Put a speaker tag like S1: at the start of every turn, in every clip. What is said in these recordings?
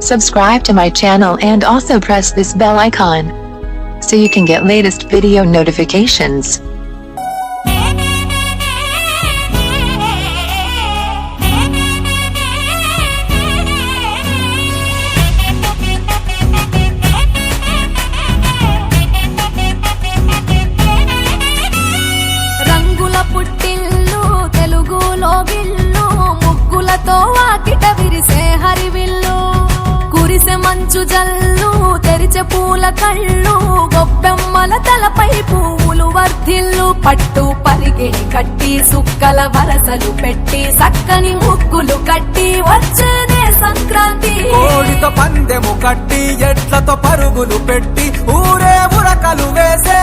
S1: Subscribe to my channel and also press this bell icon. So you can get latest video notifications.
S2: రంగుల పుట్టిల్లు తెలుగులో గిల్లు ముగ్గులతో వాకిట విరిసే హరివిల్లు కురిసె మంచు జల్లు తెరిచే పూల కళ్ళు గొప్పెమ్మల తలపై పువ్వులు వర్ధిల్లు పట్టు పరిగిణి కట్టి సుక్కల వరసలు పెట్టి సక్కని ముక్కులు కట్టి వచ్చేనే సంక్రాంతి.
S3: కోడితో పందెము కట్టి ఎట్లతో పరుగులు పెట్టి ఊరే ఉరకలు వేసే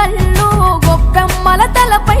S2: కళ్ళు గొప్పెమ్మల తలపై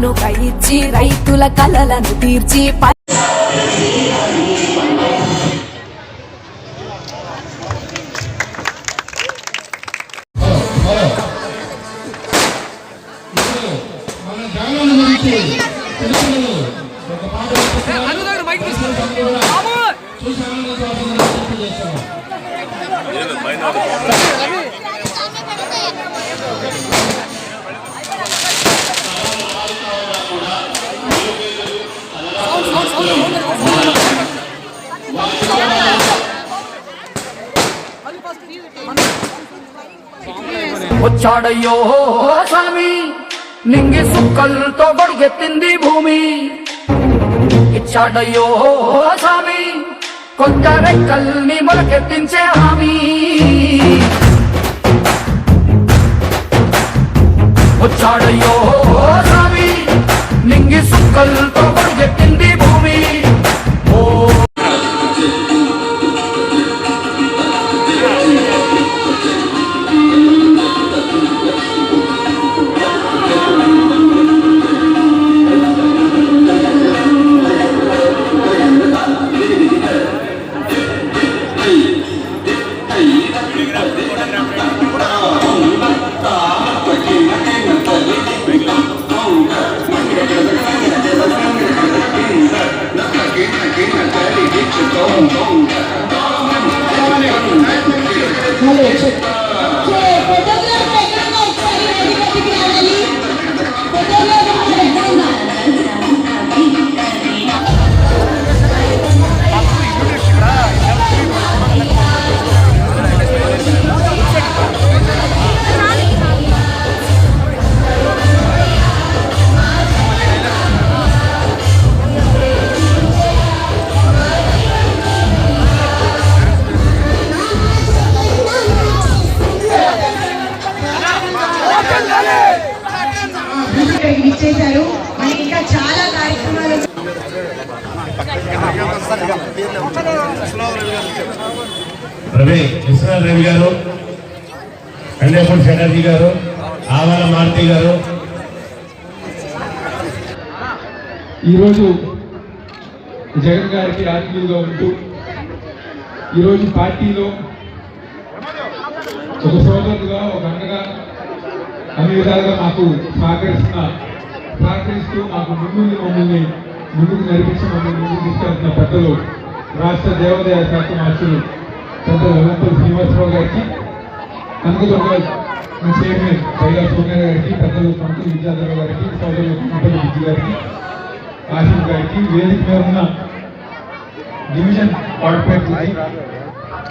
S2: కానుక ఇచ్చి రైతుల కలలను తీర్చి ప-
S4: మన గ్రామాల గురించి పిల్లలు ఒక పాట చూసి ఆనందించాల్సిందిగా విజ్ఞప్తి చేస్తున్నాం.
S5: వచ్చాడయ్యో స్వామి నింగి సుక్కలతో బడిగెత్తింది భూమి. ఇచ్చాడయ్యో స్వామి కొత్త రెక్కల్ని మొలకెత్తించే హామీ. వచ్చాడయ్యో స్వామి నింగి సుక్కలతో బడిగెత్తింది భూమి
S4: విశ్వనాథ్ రవి గారు కళ్యాణ్ చటర్జీ గారు ఆవాల మారుతి గారు.
S6: ఈరోజు జగన్ గారికి ఆత్మీయులుగా ఉంటూ ఈరోజు పార్టీలో ఒక సోదరుడుగా ఒక అన్నగా అన్ని విధాలుగా మాకు సహకరిస్తున్న సహకరిస్తూ మాకు ముందు మమ్మల్ని ముందుకు నడిపించి మమ్మల్ని ముందుకు తీసుకెళ్తున్న పెద్దలు రాష్ట్ర దేవాదాయ శాఖ మార్చులు పెద్దలు వెల్లంపల్లి శ్రీనివాసరావు గారికి కనకదుర్గ చైర్మన్ పైగా సోనియా గారికి పెద్దలు పంతులు విద్యాధర గారికి సోదరులు పంతులు విద్య గారికి ఆసిఫ్ గారికి వేదిక మీద ఉన్న డివిజన్ కార్పొరేట్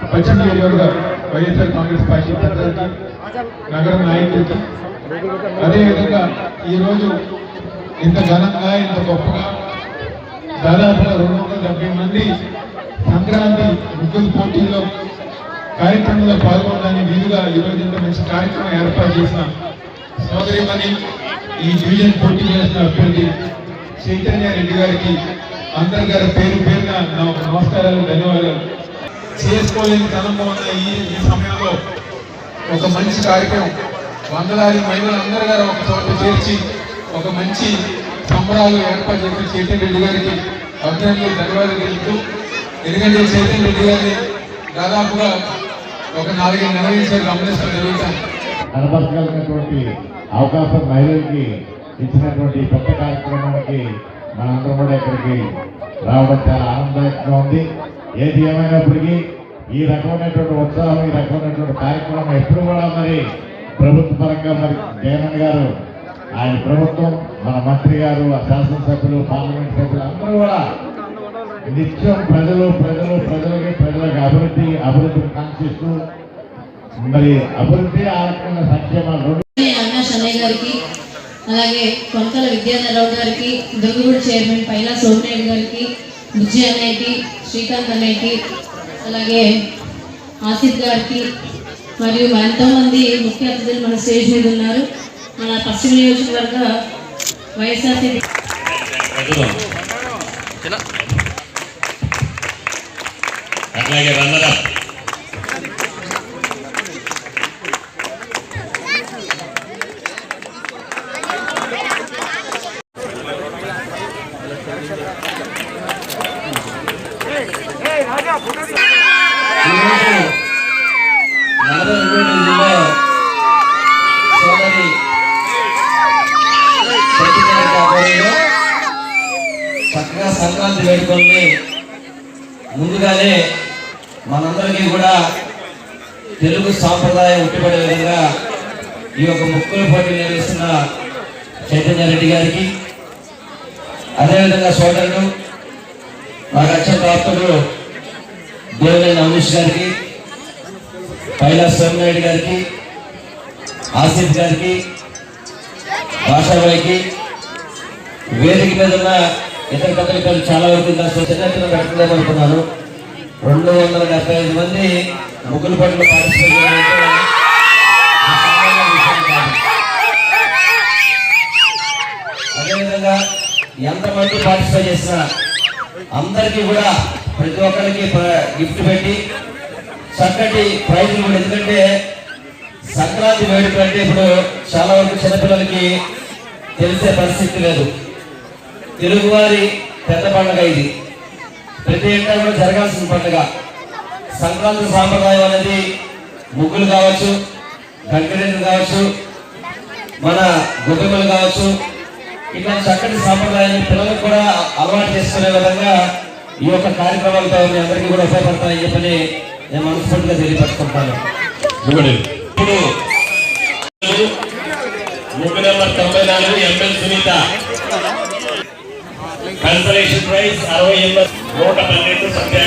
S6: పశ్చిమ నియోజకవర్గ వైఎస్ఆర్ కాంగ్రెస్ పార్టీ పెద్దలకి నగర నాయకులకి అదేవిధంగా ఈరోజు ఇంత ఘనంగా ఇంత గొప్పగా దాదాపుగా రెండు వందల డెబ్బై మంది సంక్రాంతి ముగ్గురు పోటీల్లో కార్యక్రమంలో పాల్గొనడానికి వీలుగా ఈరోజు ఇంత మంచి కార్యక్రమం ఏర్పాటు చేసిన సోదరిమణి ఈ డివిజన్ పోటీ చేసిన అభ్యర్థి చైతన్య రెడ్డి గారికి అందరి గారి పేరు పేరున నా నమస్కారాలు ధన్యవాదాలు. చేసుకోలేని తనంలో ఉన్న ఈ ఈ సమయంలో ఒక మంచి కార్యక్రమం వందలాది మహిళలు అందరి గారు ఒక చోట చేర్చి ఒక మంచి సంబరాలు ఏర్పాటు చేసిన చైతన్య రెడ్డి గారికి అభినందనలు ధన్యవాదాలు తెలుపుతూ ఎందుకంటే చైతన్య రెడ్డి గారిని దాదాపుగా ఒక నాలుగైదు నెలల నుంచి గమనించడం జరుగుతాను
S7: కనబరచగలిగినటువంటి అవకాశం మహిళలకి ఇచ్చినటువంటి కొత్త కార్యక్రమానికి మనందరం కూడా ఇక్కడికి రావడం చాలా ఆనందదాయకంగా ఉంది. ఏది ఏమైనప్పటికీ ఈ రకమైనటువంటి ఉత్సాహం ఈ రకమైనటువంటి కార్యక్రమం ఎప్పుడు కూడా మరి ప్రభుత్వ పరంగా మరి జగన్ గారు ఆయన ప్రభుత్వం మన మంత్రి గారు శాసనసభ్యులు పార్లమెంట్ సభ్యులు అందరూ కూడా నిత్యం ప్రజలు ప్రజలు ప్రజలకి ప్రజలకు అభివృద్ధి అభివృద్ధిని కాంక్షిస్తూ మరి అభివృద్ధి ఆ రకంగా సంక్షేమాలు
S8: అన్నా గారికి అలాగే కొంతల విద్యాధరరావు గారికి దుర్గగూడ చైర్మన్ పైలా సోమనాయుడు గారికి బుజ్జి అన్నయ్యకి శ్రీకాంత్ అన్నయ్యకి అలాగే ఆసిఫ్ గారికి మరియు ఎంతో మంది ముఖ్య అతిథులు మన స్టేజ్ మీద ఉన్నారు. మన పశ్చిమ నియోజకవర్గ వైఎస్ఆర్సీపీ
S4: అలాగే రన్నర్
S9: చక్కగా సంక్రాంతి వేడుకల్ని ముందుగానే మనందరికీ కూడా తెలుగు సాంప్రదాయం ఉట్టిపడే విధంగా ఈ యొక్క ముక్కుల పోటీ నిర్వహిస్తున్న చైతన్య రెడ్డి గారికి అదేవిధంగా సోదరుడు నాకు అత్యంత ఆప్తుడు దేవినేని అమరీష్ గారికి పైలా సోమనాయుడు గారికి ఆసిఫ్ గారికి భాషాబాయికి వేదిక మీద ఉన్న ఇతర పత్రికలు చాలా వరకు చైతన్య చిన్న అనుకున్నాను. రెండు వందల డెబ్బై ఐదు మంది ముగ్గులు పట్ల అదేవిధంగా ఎంతమంది పార్టిసిపేట్ చేసిన అందరికీ కూడా ప్రతి ఒక్కరికి గిఫ్ట్ పెట్టి చక్కటి ప్రైజులు కూడా ఎందుకంటే సంక్రాంతి వేడుక అంటే ఇప్పుడు చాలా వరకు చిన్నపిల్లలకి తెలిసే పరిస్థితి లేదు. తెలుగువారి పెద్ద పండుగ ఇది. ప్రతి ఏటా కూడా జరగాల్సిన పండుగ. సంక్రాంతి సాంప్రదాయం అనేది ముగ్గులు కావచ్చు గంగిరెడ్లు కావచ్చు మన గొప్పలు కావచ్చు ఇట్లా చక్కటి సాంప్రదాయాన్ని పిల్లలకు కూడా అలవాటు చేసుకునే విధంగా ఈ యొక్క కార్యక్రమాలతో మీ అందరికీ కూడా ఉపయోగపడతాయని చెప్పని నేను మనస్ఫూర్తిగా తెలియపరుచుకుంటాను.
S4: ఇప్పుడు ఇప్పుడు ముగ్గు నెంబర్ తొంభై నాలుగు ఎంఎల్ సునీత. కన్సలేషన్ ప్రైజ్ అరవై ఎనిమిది నూట పన్నెండు సత్య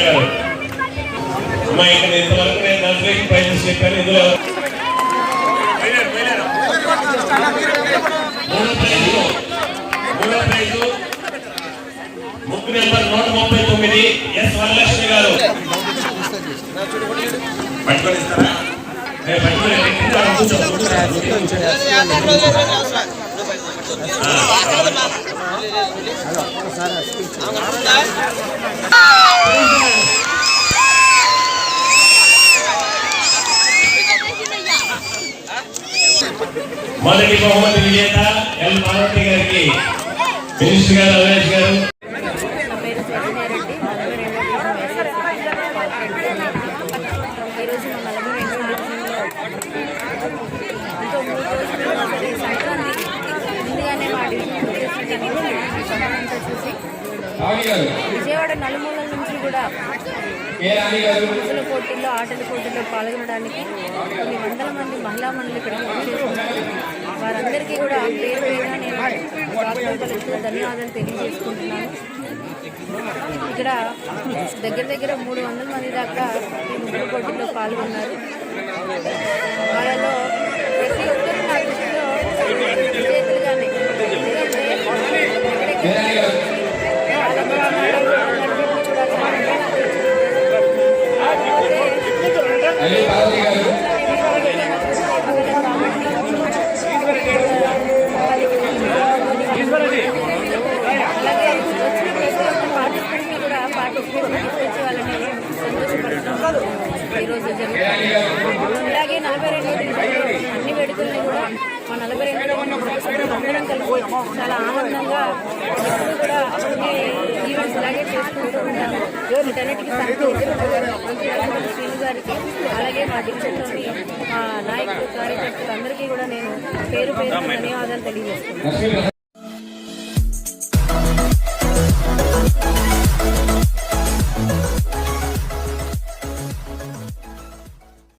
S4: అమ్మా ఇక్కడ ఇంతవరకు నేను కన్సలేషన్ ప్రైజెస్ చెప్పాను ఇందులో మూడో ప్రైజు. మూడో ప్రైజు. ముగ్గు నెంబర్ నూట ముప్పై తొమ్మిది ఎస్ వరలక్ష్మి గారు. పట్టుకొని ఇస్తారా? పట్టుకొని కూర్చో, కూర్చో. మొదటి బహుమతి విజేత ఎల్ పార్వతి గారికి మినిస్టర్ గారు అవేష్ గారు
S10: నా పేరు చైతన్యారెడ్డి నలభై రెండో డివిజన్ వైఎస్ఆర్సీపీ పార్టీ ఈరోజు మా నలభై రెండో డివిజన్లో సభనంతా చూసి
S6: రాణి గారు
S10: విజయవాడ నలుమూలల నుంచి కూడా ముగ్గుల పోటీల్లో ఆటల పోటీల్లో పాల్గొనడానికి కొన్ని వందల మంది మహిళా మండలి వచ్చేస్తున్నారు. వారందరికీ కూడా పేరు పేరున నేను ధన్యవాదాలు తెలియజేసుకుంటున్నాను. ఇక్కడ దగ్గర దగ్గర మూడు వందల మంది దాకా ఈ ముగ్గుల పోటీల్లో పాల్గొన్నారు. వాళ్ళలో ప్రతి ఒక్కరు నా దృష్టిలో విజేతలుగానే. ఎందుకంటే
S6: అల్లి పార్వతి గారు.
S10: అలాగే పార్టిసిపేట్ వాళ్ళని ఈరోజు జరుగుతుంది అలాగే నలభై రెండో అన్ని వేడుకల్ని కూడా మా నలభై రెండో అందరం కలిసి చాలా ఆనందంగా ఎప్పుడు కూడా అన్ని ఇలాగే చేసుకుంటూ ఉంటాము. వీటన్నిటికీ సహకరించిన గారికి డివిజన్లోని నాయకులు కార్యకర్తలు అందరికీ కూడా నేను పేరు పేరు ధన్యవాదాలు తెలియజేస్తున్నాను.